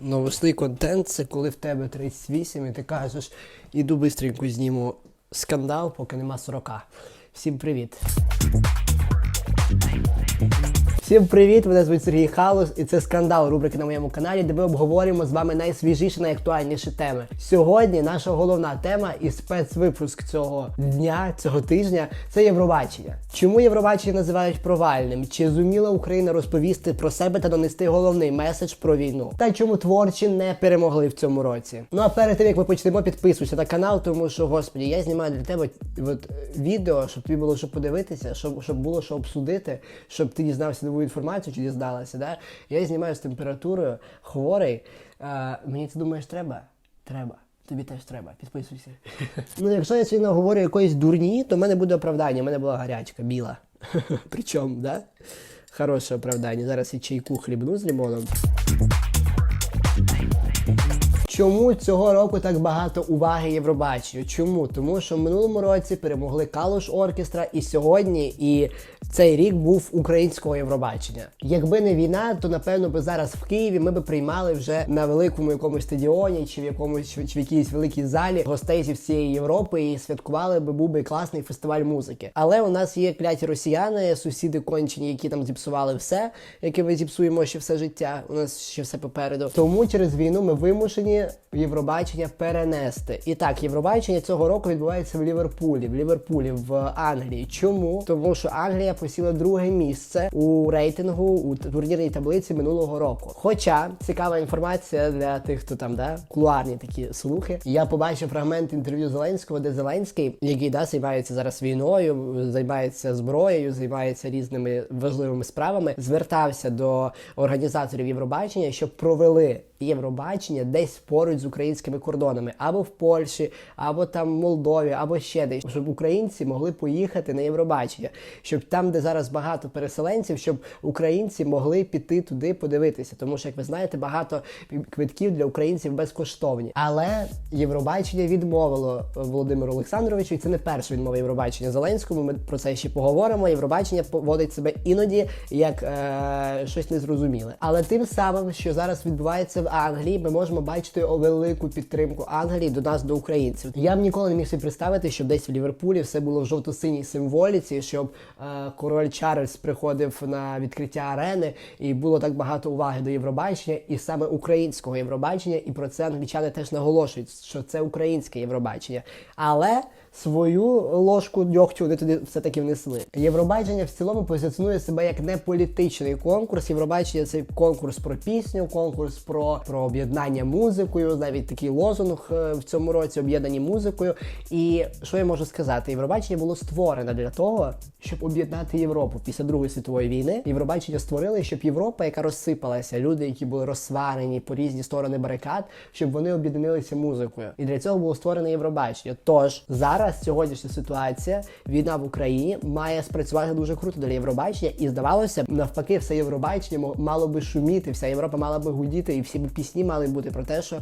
Новосний контент це коли в тебе 38 і ти кажеш, іду бистренько зніму скандал, поки нема 40. Всім привіт. Всім привіт! Мене звуть Сергій Халус, і це скандал рубрики на моєму каналі, де ми обговорюємо з вами найсвіжіші, найактуальніші теми. Сьогодні наша головна тема і спецвипуск цього дня, цього тижня це Євробачення. Чому Євробачення називають провальним? Чи зуміла Україна розповісти про себе та донести головний меседж про війну? Та чому творчі не перемогли в цьому році? Ну а перед тим як ми почнемо, підписуйся на канал, тому що господі, я знімаю для тебе от, відео, щоб тобі було що подивитися, щоб, щоб було що обсудити, щоб ти дізнався нову інформацію чи дізналася. Да? Я знімаю з температурою, хворий. А, мені ти думаєш, треба? Треба. Тобі теж треба, підписуйся. ну, якщо я сьогодні говорю якоїсь дурні, то в мене буде оправдання. У мене була гарячка, біла. Причому, да? Хороше оправдання. Зараз я чайку хлібну з лимоном. Чому цього року так багато уваги Євробаченню? Чому? Тому що в минулому році перемогли Калуш Оркестра, і сьогодні і цей рік був українського Євробачення. Якби не війна, то напевно би зараз в Києві ми би приймали вже на великому якомусь стадіоні чи в якомусь чи в якійсь великій залі гостей зі всієї Європи і святкували би був би класний фестиваль музики. Але у нас є кляті росіяни, сусіди кончені, які там зіпсували все, яке ми зіпсуємо ще все життя. У нас ще все попереду. Тому через війну ми вимушені Євробачення перенести. І так, Євробачення цього року відбувається в Ліверпулі, в Ліверпулі, в Англії. Чому? Тому що Англія посіла друге місце у рейтингу у турнірній таблиці минулого року. Хоча цікава інформація для тих, хто там да кулуарні такі слухи. Я побачив фрагмент інтерв'ю Зеленського, де Зеленський, який да займається зараз війною, займається зброєю, займається різними важливими справами, звертався до організаторів Євробачення, щоб провели Євробачення десь поруч з українськими кордонами, або в Польщі, або там в Молдові, або ще десь, щоб українці могли поїхати на Євробачення, щоб там, де зараз багато переселенців, щоб українці могли піти туди подивитися. Тому що, як ви знаєте, багато квитків для українців безкоштовні. Але Євробачення відмовило Володимиру Олександровичу, і це не перша відмова Євробачення Зеленському. Ми про це ще поговоримо. Євробачення поводить себе іноді як е, щось незрозуміле. Але тим самим, що зараз відбувається в Англії, ми можемо бачити велику підтримку Англії до нас, до українців. Я б ніколи не міг собі представити, щоб десь в Ліверпулі все було в жовто-синій символіці, щоб е, король Чарльз приходив на відкриття арени, і було так багато уваги до Євробачення, і саме українського Євробачення, і про це англічани теж наголошують, що це українське Євробачення. Але свою ложку дьогтю вони туди все-таки внесли. Євробачення в цілому позиціонує себе як не політичний конкурс. Євробачення це конкурс про пісню, конкурс про, про об'єднання музикою, навіть такий лозунг е, в цьому році об'єднані музикою. І що я можу сказати? Євробачення було створено для того, щоб об'єднати Європу після Другої світової війни. Євробачення створили, щоб Європа, яка розсипалася, люди, які були розсварені по різні сторони барикад, щоб вони об'єдналися музикою. І для цього було створено Євробачення. Тож зараз сьогоднішня ситуація, війна в Україні має спрацювати дуже круто для Євробачення, і здавалося навпаки, все Євробачення мало би шуміти, вся Європа мала би гудіти, і всі пісні мали бути про те, що.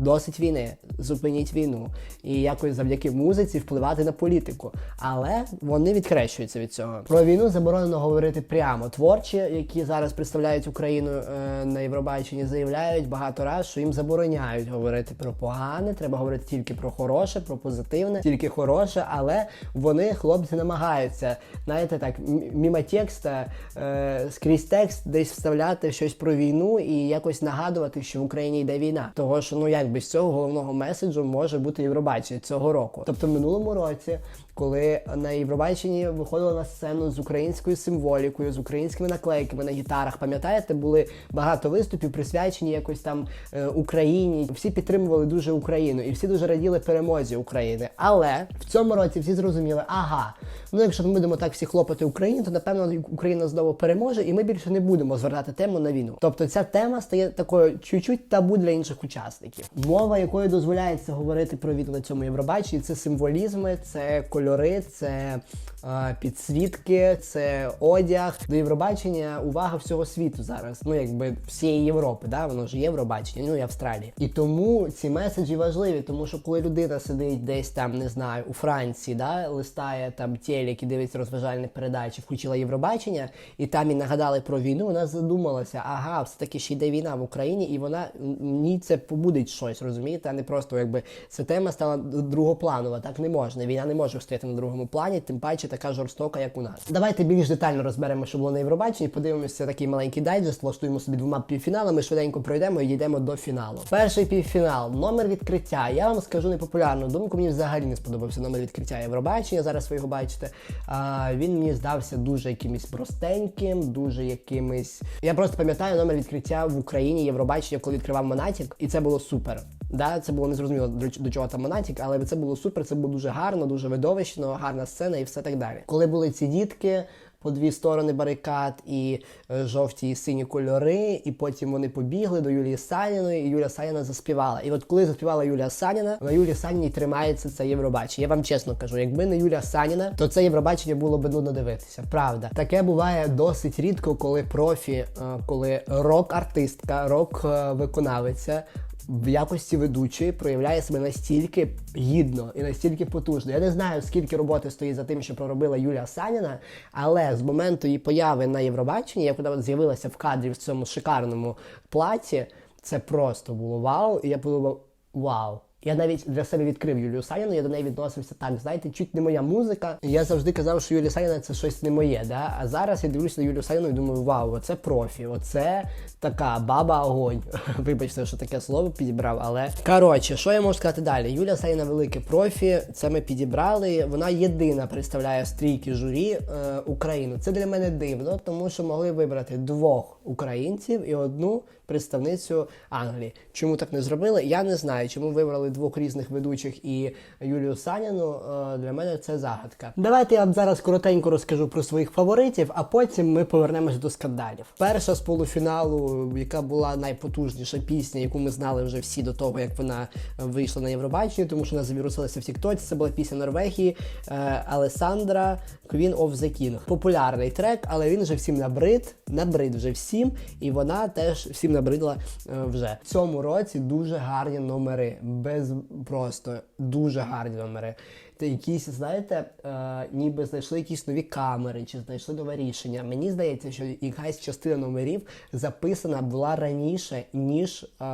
Досить війни, зупиніть війну і якось завдяки музиці впливати на політику. Але вони відхрещуються від цього. Про війну заборонено говорити прямо. Творчі, які зараз представляють Україну е, на Євробаченні, заявляють багато раз, що їм забороняють говорити про погане. Треба говорити тільки про хороше, про позитивне, тільки хороше. Але вони, хлопці, намагаються, знаєте, так мімо текста, е, скрізь текст десь вставляти щось про війну і якось нагадувати, що в Україні йде війна. Того що ну як без цього головного меседжу може бути Євробачення цього року. Тобто в минулому році, коли на Євробаченні виходили на сцену з українською символікою, з українськими наклейками на гітарах, пам'ятаєте, були багато виступів, присвячені якось там е, Україні. Всі підтримували дуже Україну, і всі дуже раділи перемозі України. Але в цьому році всі зрозуміли, ага, ну якщо ми будемо так всі хлопати Україні, то напевно Україна знову переможе, і ми більше не будемо звертати тему на війну. Тобто ця тема стає такою чуть-чуть табу для інших учасників. Мова, якою дозволяється говорити про війну на цьому Євробаченні, це символізми, це кольори, це е, підсвітки, це одяг. До Євробачення увага всього світу зараз. Ну якби всієї Європи, да? воно ж Євробачення, ну і Австралії. І тому ці меседжі важливі, тому що коли людина сидить десь там, не знаю, у Франції, да, листає там телек і дивиться розважальні передачі, включила Євробачення, і там і нагадали про війну, вона задумалася, ага, все таки ще йде війна в Україні, і вона м, ній це побудить щось, розумієте, а не просто якби ця тема стала другопланова. Так не можна. Війна не може стояти на другому плані, тим паче така жорстока, як у нас. Давайте більш детально розберемо, що було на Євробаченні. Подивимося такий маленький дайджест, влаштуємо собі двома півфіналами, швиденько пройдемо і дійдемо до фіналу. Перший півфінал, номер відкриття. Я вам скажу непопулярну думку. Мені взагалі не сподобався номер відкриття Євробачення. Зараз ви його бачите. А, він мені здався дуже якимось простеньким, дуже якимось. Я просто пам'ятаю номер відкриття в Україні Євробачення, коли відкривав Монатік, і це було супер. Да, це було незрозуміло до, чого там Монатік, але це було супер, це було дуже гарно, дуже видовищно, гарна сцена і все так далі. Коли були ці дітки. По дві сторони барикад і е, жовті і сині кольори, і потім вони побігли до Юлії Саніної, і Юлія Саніна заспівала. І от коли заспівала Юлія Саніна, на Юлії Саніній тримається це Євробачення. Я вам чесно кажу, якби не Юлія Саніна, то це Євробачення було б нудно дивитися. Правда, таке буває досить рідко, коли профі, е, коли рок-артистка, рок-виконавиця в якості ведучої проявляє себе настільки гідно і настільки потужно. Я не знаю, скільки роботи стоїть за тим, що проробила Юлія Саніна, але з моменту її появи на Євробаченні, як вона з'явилася в кадрі в цьому шикарному платі, це просто було вау. І я подумав, вау. Я навіть для себе відкрив Юлію Саніну, я до неї відносився так, знаєте, чуть не моя музика. Я завжди казав, що Юлія Саніна це щось не моє. Да? А зараз я дивлюся на Юлію Саніну і думаю, вау, оце профі, оце така баба огонь. Вибачте, що таке слово підібрав, але коротше, що я можу сказати далі? Юлія Саніна велике профі, це ми підібрали. Вона єдина представляє стрійки журі е, Україну. Це для мене дивно, тому що могли вибрати двох українців і одну представницю Англії. Чому так не зробили? Я не знаю. Чому вибрали двох різних ведучих і Юлію Саніну. Е, Для мене це загадка. Давайте я вам зараз коротенько розкажу про своїх фаворитів, а потім ми повернемось до скандалів. Перша з полуфіналу, яка була найпотужніша пісня, яку ми знали вже всі до того, як вона вийшла на Євробачення, тому що вона завірусилася в Тіктоці. Це була пісня Норвегії е, Алесандра Queen of the King. Популярний трек, але він вже всім набрид, набрид вже всім, і вона теж всім набридла е, вже. В цьому році дуже гарні номери. Без просто дуже гарні номери. Та якісь, знаєте, е, ніби знайшли якісь нові камери чи знайшли нове рішення. Мені здається, що якась частина номерів записана була раніше, ніж. Е,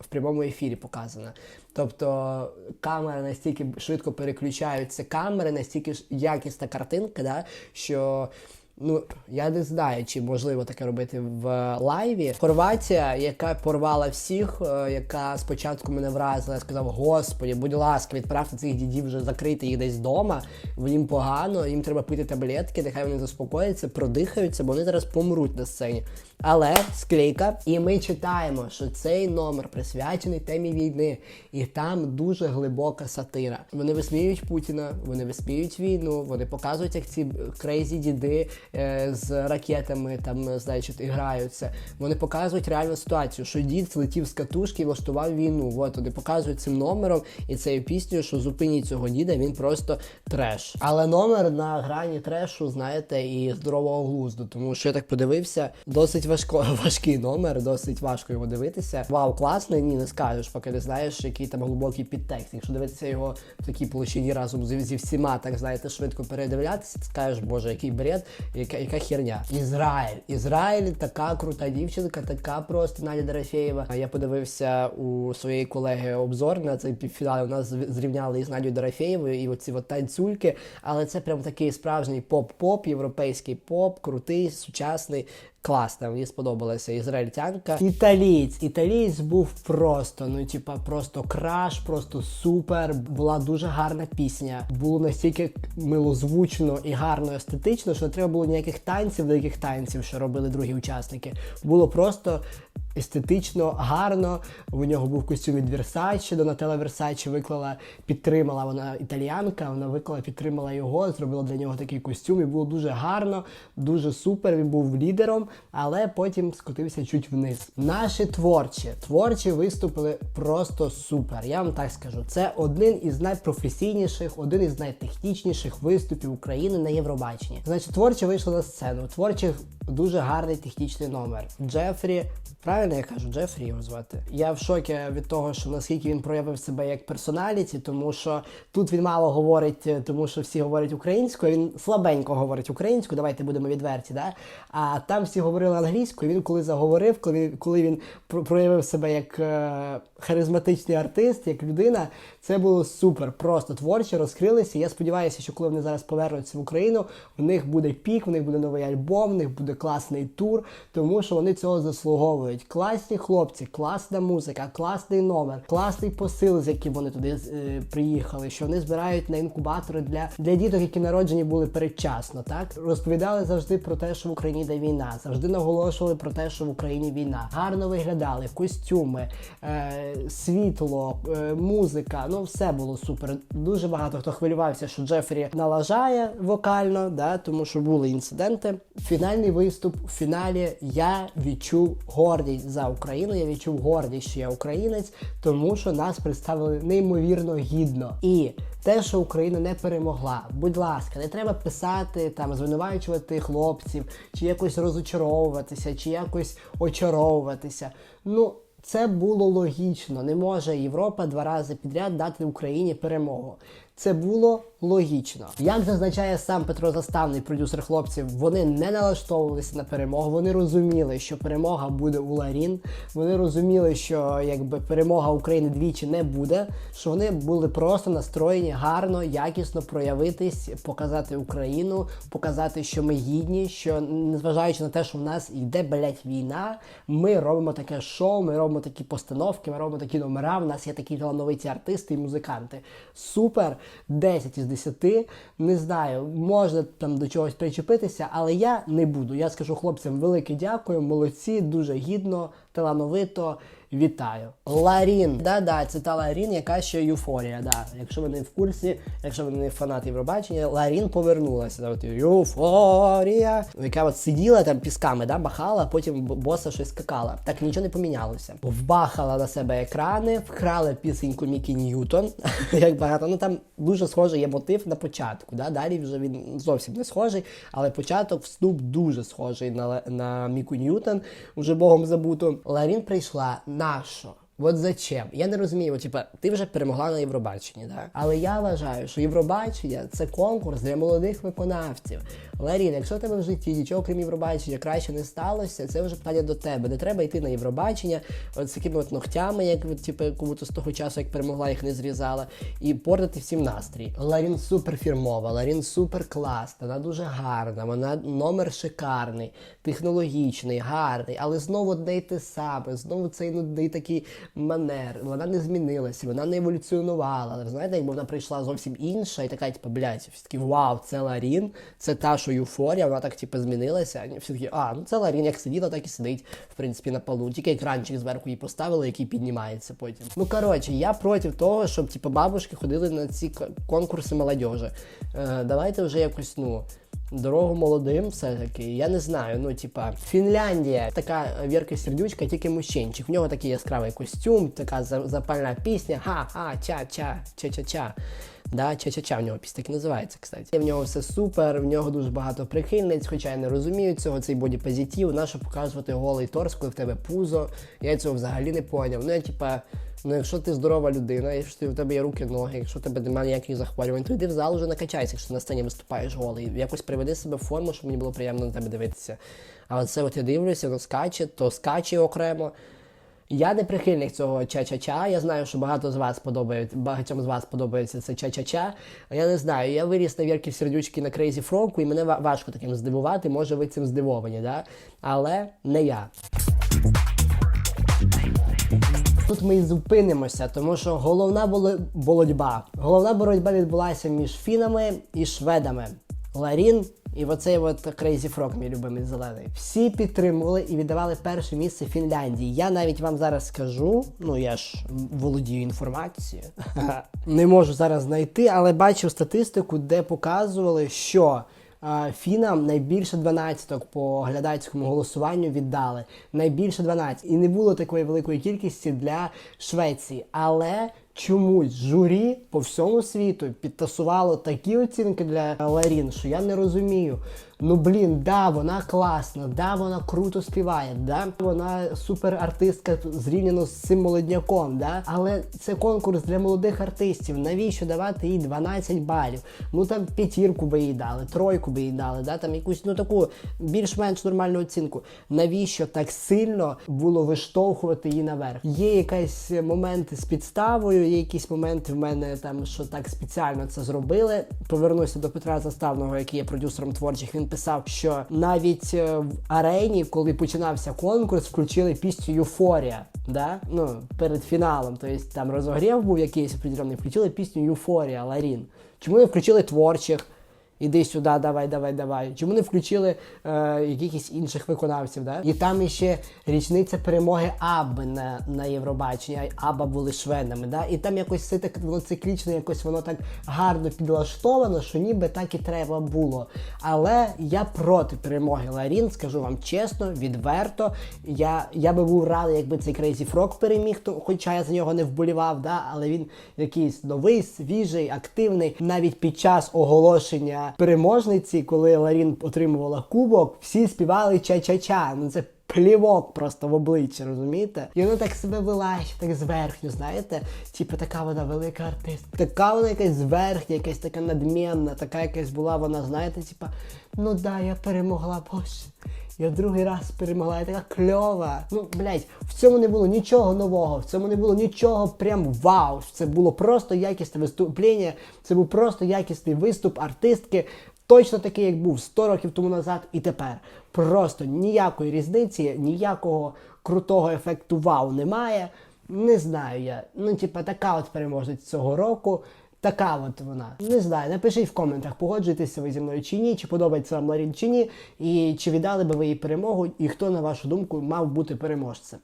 в прямому ефірі показана. Тобто камери настільки швидко переключаються камери, настільки якісна картинка, да, що. Ну, я не знаю, чи можливо таке робити в лайві. Хорватія, яка порвала всіх, е, яка спочатку мене вразила, сказав: Господі, будь ласка, відправте цих дідів вже закрити їх десь вдома. Їм погано, їм треба пити таблетки, нехай вони заспокояться, продихаються, бо вони зараз помруть на сцені. Але склейка, і ми читаємо, що цей номер присвячений темі війни, і там дуже глибока сатира. Вони висміюють Путіна, вони висміюють війну, вони показують, як ці крейзі діди е, з ракетами там, значить, граються. Вони показують реальну ситуацію, що дід злетів з катушки і влаштував війну. От вони показують цим номером і цією піснею, що зупиніть цього діда, він просто треш. Але номер на грані трешу, знаєте, і здорового глузду, тому що я так подивився, досить важко, важкий номер, досить важко його дивитися. Вау, класний, ні, не скажеш, поки не знаєш, який там глибокий підтекст. Якщо дивитися його в такій площині разом зі, зі всіма, так знаєте, швидко передивлятися, ти скажеш, боже, який бред, яка, яка херня. Ізраїль. Ізраїль така крута дівчинка, така просто Надя Дорофєєва. Я подивився у своєї колеги обзор на цей півфінал. У нас зрівняли із Надю Дорофєєвою і оці от танцюльки, але це прям такий справжній поп-поп, європейський поп, крутий, сучасний. Класно, мені сподобалася ізраїльтянка. Італієць. Італієць був просто, ну типа, просто краш, просто супер. Була дуже гарна пісня. Було настільки милозвучно і гарно естетично, що не треба було ніяких танців, деяких танців, що робили другі учасники. Було просто. Естетично, гарно. У нього був костюм від Versace, Донателла Versace виклала, підтримала вона італіянка, вона виклала, підтримала його, зробила для нього такий костюм. І було дуже гарно, дуже супер. Він був лідером. Але потім скотився чуть вниз. Наші творчі творчі виступили просто супер. Я вам так скажу. Це один із найпрофесійніших, один із найтехнічніших виступів України на Євробаченні. Значить, творчі вийшли на сцену. Творчих дуже гарний технічний номер. Джефрі, правильно я кажу, Джефрі його звати. Я в шокі від того, що наскільки він проявив себе як персоналіті, тому що тут він мало говорить, е, тому що всі говорять українською. Він слабенько говорить українською. Давайте будемо відверті. Да? А там всі говорили англійською. Він коли заговорив, коли, коли він про- проявив себе як е, харизматичний артист, як людина, це було супер. Просто творчі розкрилися. Я сподіваюся, що коли вони зараз повернуться в Україну, у них буде пік, у них буде новий альбом, у них буде класний тур, тому що вони цього заслуговують. Класні хлопці, класна музика, класний номер, класний посил, з яким вони туди е, приїхали. Що вони збирають на інкубатори для, для діток, які народжені були передчасно. Так розповідали завжди про те, що в Україні йде війна, завжди наголошували про те, що в Україні війна. Гарно виглядали, костюми, е, світло, е, музика. Ну все було супер. Дуже багато хто хвилювався, що Джефрі налажає вокально, да, тому що були інциденти. Фінальний виступ у фіналі я відчув гордість за Україну. Я відчув гордість, що я українець, тому що нас представили неймовірно гідно. І те, що Україна не перемогла, будь ласка, не треба писати там, звинувачувати хлопців, чи якось розочаровуватися, чи якось очаровуватися. Ну. Це було логічно. Не може Європа два рази підряд дати Україні перемогу. Це було логічно. Як зазначає сам Петро Заставний, продюсер хлопців, вони не налаштовувалися на перемогу. Вони розуміли, що перемога буде у Ларін. Вони розуміли, що якби перемога України двічі не буде. Що вони були просто настроєні гарно, якісно проявитись, показати Україну, показати, що ми гідні, що незважаючи на те, що в нас йде блять війна, ми робимо таке шоу, ми робимо такі постановки, ми робимо такі номера. В нас є такі талановиті артисти і музиканти. Супер, 10 із 10. Не знаю, можна там до чогось причепитися, але я не буду. Я скажу хлопцям велике дякую, молодці, дуже гідно, талановито. Вітаю. Ларін. Да-да, це та Ларін, яка ще юфорія. Да. Якщо ви не в курсі, якщо ви не фанат Євробачення, Ларін повернулася. Да, от Юфорія. Яка от сиділа там пісками, да, бахала, потім боса щось скакала. Так нічого не помінялося. Вбахала на себе екрани, вкрала пісеньку Мікі Ньютон. Як багато. Ну там дуже схожий є мотив на початку. Да? Далі вже він зовсім не схожий, але початок вступ дуже схожий на, на Міку Ньютон, уже богом забуту. Ларін прийшла нащо? От зачем? Я не розумію, типа, ти вже перемогла на Євробаченні, да? Але я вважаю, що Євробачення це конкурс для молодих виконавців. Ларін, якщо тебе в житті нічого крім Євробачення краще не сталося, це вже питання до тебе. Не треба йти на Євробачення, от з такими от ногтями, як от, типу, кому-то з того часу, як перемогла, їх не зрізала, і портити всім настрій. Ларін супер фірмова, Ларін супер класна, вона дуже гарна, вона номер шикарний, технологічний, гарний, але знову одне й те саме, знову цей нудний такий манер. Вона не змінилася, вона не еволюціонувала. Але знаєте, якби вона прийшла зовсім інша, і така, типу, блядь, всі такі, вау, це Ларін, це та, що юфорія, вона так типу змінилася. Всі такі, а, ну це Ларін, як сиділа, так і сидить, в принципі, на полу. Тільки екранчик зверху їй поставили, який піднімається потім. Ну коротше, я проти того, щоб типу, бабушки ходили на ці конкурси молодежі. Е, давайте вже якось, ну. Дорогу молодим, все-таки, я не знаю. Ну, типа, Фінляндія, така Вірка Сердючка, тільки мужчинчик. В нього такий яскравий костюм, така запальна пісня. Ха-ха, ча-ча, ча-ча-ча. Да, ча-ча-ча в нього пісня так і називається, кстати. В нього все супер, в нього дуже багато прихильниць, хоча я не розумію цього, цей бодіпозитив. Нащо показувати голий торс, коли в тебе пузо. Я цього взагалі не поняв. Ну, я типа. Ну, якщо ти здорова людина, якщо у тебе є руки, ноги, якщо у тебе немає ніяких захворювань, то йди в зал вже накачайся, якщо на сцені виступаєш голий. Якось приведи себе в форму, щоб мені було приємно на тебе дивитися. А це от я дивлюся, воно скаче, то скаче окремо. Я не прихильник цього ча-ча-ча. Я знаю, що багато з вас подобається, багатьом з вас подобається це ча-ча-ча. Я не знаю. Я виріс на Вірки Сердючки на Крейзі Фронку, і мене важко таким здивувати. Може, ви цим здивовані, да? але не я. Тут ми і зупинимося, тому що головна боло- боротьба. Головна боротьба відбулася між фінами і шведами. Ларін і оцей от Crazy Frog, мій любимий зелений. Всі підтримували і віддавали перше місце Фінляндії. Я навіть вам зараз скажу, ну я ж володію інформацією. Не можу зараз знайти, але бачив статистику, де показували, що фінам найбільше 12 по глядацькому голосуванню віддали. Найбільше 12. І не було такої великої кількості для Швеції. Але чомусь журі по всьому світу підтасувало такі оцінки для Ларін, що я не розумію. Ну блін, да, вона класна, да, вона круто співає, да, вона супер артистка зрівняно з цим молодняком, да. Але це конкурс для молодих артистів. Навіщо давати їй 12 балів? Ну там п'ятірку би їй дали, тройку би їй дали, да, там якусь ну таку більш-менш нормальну оцінку. Навіщо так сильно було виштовхувати її наверх? Є якісь моменти з підставою, є якісь моменти в мене там, що так спеціально це зробили. Повернуся до Петра Заставного, який є продюсером творчих. Він писав, що навіть е, в арені, коли починався конкурс, включили пісню Юфорія. Да? Ну, перед фіналом. Тобто там розогрів був якийсь определенний, включили пісню Юфорія Ларін. Чому не включили творчих? Іди сюди, давай, давай, давай. Чому не включили е, якихось інших виконавців? Да? І там іще річниця перемоги Абби на, на Євробаченні, а Абба були шведами. Да? І там якось все так воно циклічно, якось воно так гарно підлаштовано, що ніби так і треба було. Але я проти перемоги Ларін, скажу вам чесно, відверто. Я, я би був радий, якби цей Crazy Frog переміг, то, хоча я за нього не вболівав, да? але він якийсь новий, свіжий, активний. Навіть під час оголошення переможниці, коли Ларін отримувала кубок, всі співали ча-ча-ча. Ну це плівок просто в обличчя, розумієте? І вона так себе вела, ще так зверхню, знаєте? Типу така вона велика артистка. Така вона якась зверхня, якась така надмінна, така якась була вона, знаєте, типа, ну да, я перемогла, боже. Я другий раз перемогла, я така кльова. Ну, блядь, в цьому не було нічого нового, в цьому не було нічого прям вау. Це було просто якісне виступлення, це був просто якісний виступ артистки. Точно такий, як був 100 років тому назад і тепер. Просто ніякої різниці, ніякого крутого ефекту вау немає. Не знаю я. Ну, типа, така от переможець цього року. Така от вона. Не знаю, напишіть в коментах, погоджуєтеся ви зі мною чи ні, чи подобається вам Ларін чи ні, і чи віддали би ви їй перемогу, і хто, на вашу думку, мав бути переможцем.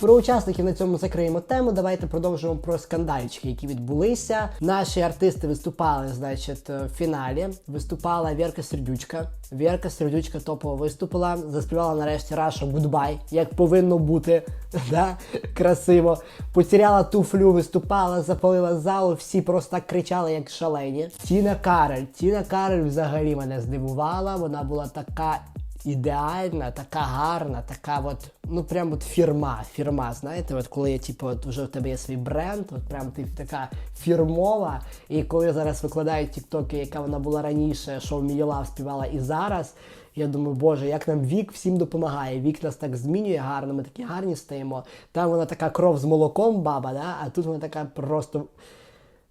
Про учасників на цьому закриємо тему. Давайте продовжимо про скандальчики, які відбулися. Наші артисти виступали, значить, в фіналі. Виступала Вірка Сердючка. Вірка Сердючка топово виступила, заспівала нарешті Раша Goodbye, як повинно бути. да? Красиво. Потеряла туфлю, виступала, запалила залу, всі просто кричали, як шалені. Тіна Карель. Тіна Карель взагалі мене здивувала. Вона була така ідеальна, така гарна, така от, ну прям от фірма, фірма, знаєте, от коли типу, от вже в тебе є свій бренд, от прям ти така фірмова. І коли зараз викладають тіктоки, яка вона була раніше, що Мієлав співала і зараз. Я думаю, боже, як нам вік всім допомагає. Вік нас так змінює гарно, ми такі гарні стаємо. Там вона така кров з молоком, баба, да? а тут вона така просто.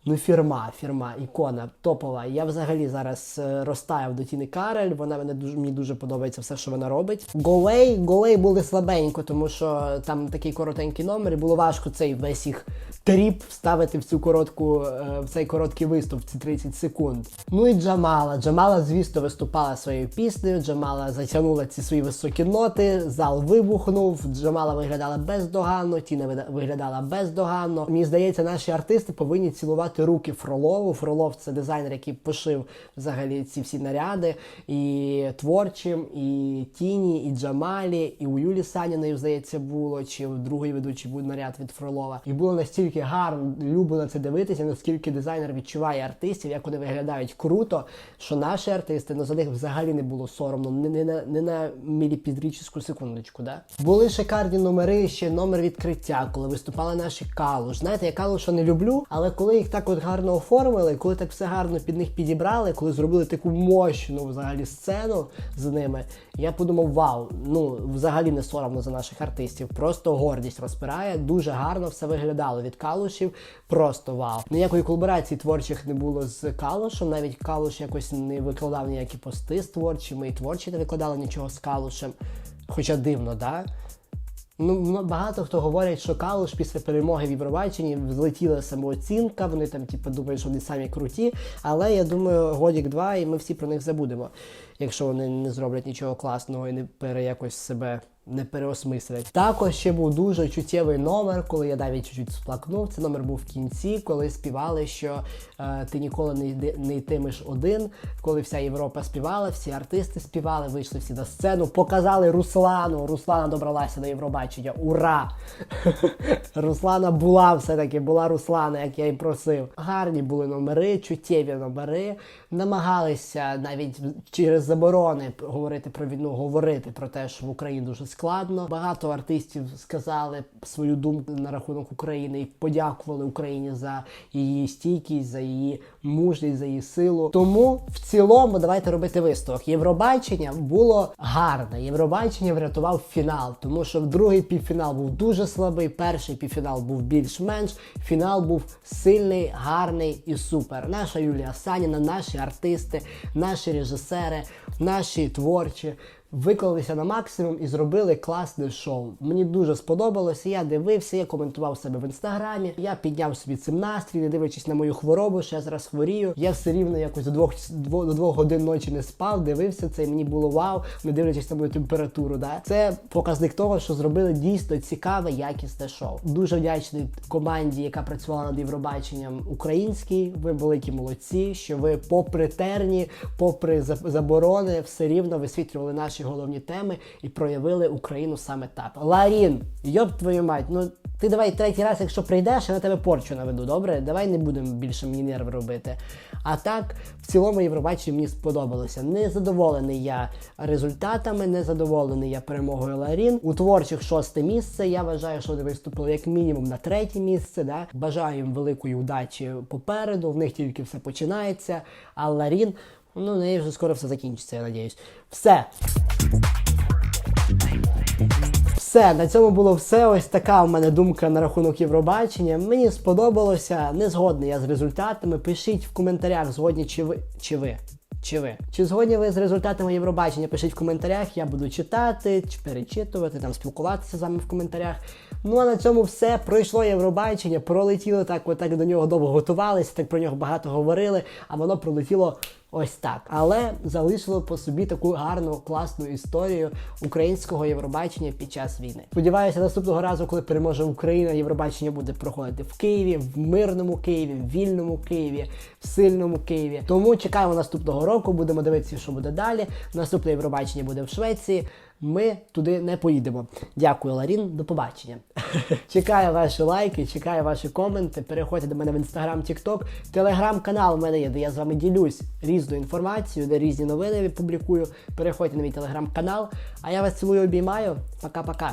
Ну, фірма, фірма, ікона, топова. Я взагалі зараз е, розтаяв до Тіни Карель. Вона мене дуже мені дуже подобається все, що вона робить. Голей, голей були слабенько, тому що там такий коротенький номер, і було важко цей весь їх тріп вставити в цю коротку, е, в цей короткий виступ, в ці 30 секунд. Ну і Джамала. Джамала, звісно, виступала своєю піснею. Джамала затягнула ці свої високі ноти, зал вибухнув. Джамала виглядала бездоганно, Тіна виглядала бездоганно. Мені здається, наші артисти повинні цілувати руки Фролову. Фролов це дизайнер, який пошив взагалі ці всі наряди. І творчим, і Тіні, і Джамалі, і у Юлі Саніної, здається, було, чи у другої ведучій був наряд від Фролова. І було настільки гарно, любо на це дивитися, наскільки дизайнер відчуває артистів, як вони виглядають круто, що наші артисти, ну за них взагалі не було соромно, не, не, на, не на міліпідрічну секундочку. Да? Були шикарні номери, ще номер відкриття, коли виступали наші калуш. Знаєте, я калуша не люблю, але коли їх так от гарно оформили, коли так все гарно під них підібрали, коли зробили таку мощну взагалі сцену з ними, я подумав, вау, ну взагалі не соромно за наших артистів. Просто гордість розпирає. Дуже гарно все виглядало від калушів. Просто вау. Ніякої колаборації творчих не було з калушем. Навіть калуш якось не викладав ніякі пости з творчими, і творчі не викладали нічого з калушем. Хоча дивно, да? Ну, багато хто говорить, що Калуш після перемоги в Євробаченні взлетіла самооцінка, вони там, типу, думають, що вони самі круті. Але я думаю, годік-два, і ми всі про них забудемо, якщо вони не зроблять нічого класного і не переякось себе не переосмислять. Також ще був дуже чуттєвий номер, коли я навіть чуть-чуть сплакнув. Це номер був в кінці, коли співали, що е, ти ніколи не, йди, не йтимеш один. Коли вся Європа співала, всі артисти співали, вийшли всі на сцену, показали Руслану. Руслана добралася до Євробачення. Ура! Руслана була все-таки, була Руслана, як я і просив. Гарні були номери, чуттєві номери. Намагалися навіть через заборони говорити про війну, говорити про те, що в Україні дуже складно. Багато артистів сказали свою думку на рахунок України і подякували Україні за її стійкість, за її мужність, за її силу. Тому в цілому давайте робити висновок. Євробачення було гарне. Євробачення врятував фінал, тому що другий півфінал був дуже слабий. Перший півфінал був більш-менш. Фінал був сильний, гарний і супер. Наша Юлія Саніна, наші артисти, наші режисери, наші творчі. Виклалися на максимум і зробили класне шоу. Мені дуже сподобалося. Я дивився, я коментував себе в інстаграмі. Я підняв собі цим настрій, не дивлячись на мою хворобу, що я зараз хворію. Я все рівно якось до двох дво- до двох годин ночі не спав, дивився це, і мені було вау, не дивлячись на мою температуру. Да? Це показник того, що зробили дійсно цікаве, якісне шоу. Дуже вдячний команді, яка працювала над Євробаченням українській. Ви великі молодці, що ви, попри терні, попри заборони, все рівно висвітлювали наші головні теми і проявили Україну саме так. Ларін, йоб твою мать, ну ти давай третій раз, якщо прийдеш, я на тебе порчу наведу, добре? Давай не будемо більше мені нерви робити. А так, в цілому Євробачення мені сподобалося. Не задоволений я результатами, не задоволений я перемогою Ларін. У творчих шосте місце. Я вважаю, що вони виступили як мінімум на третє місце. Да? Бажаю їм великої удачі попереду. В них тільки все починається. А Ларін, ну, в неї вже скоро все закінчиться, я надіюсь. Все. Все, на цьому було все. Ось така у мене думка на рахунок Євробачення. Мені сподобалося. Не згодний я з результатами. Пишіть в коментарях, згодні чи ви. Чи ви. Чи ви? Чи згодні ви з результатами Євробачення? Пишіть в коментарях, я буду читати, чи перечитувати, там спілкуватися з вами в коментарях. Ну а на цьому все. Пройшло Євробачення, пролетіло так, отак до нього довго готувалися, так про нього багато говорили, а воно пролетіло ось так. Але залишило по собі таку гарну, класну історію українського Євробачення під час війни. Сподіваюся, наступного разу, коли переможе Україна, Євробачення буде проходити в Києві, в мирному Києві, в вільному Києві, в сильному Києві. Тому чекаємо наступного року, будемо дивитися, що буде далі. Наступне Євробачення буде в Швеції. Ми туди не поїдемо. Дякую, Ларін. До побачення. чекаю ваші лайки, чекаю ваші коменти. Переходьте до мене в інстаграм, тікток. Телеграм-канал у мене є, де я з вами ділюсь різною інформацією, де різні новини публікую. Переходьте на мій телеграм-канал. А я вас цілую, обіймаю. Пока-пока.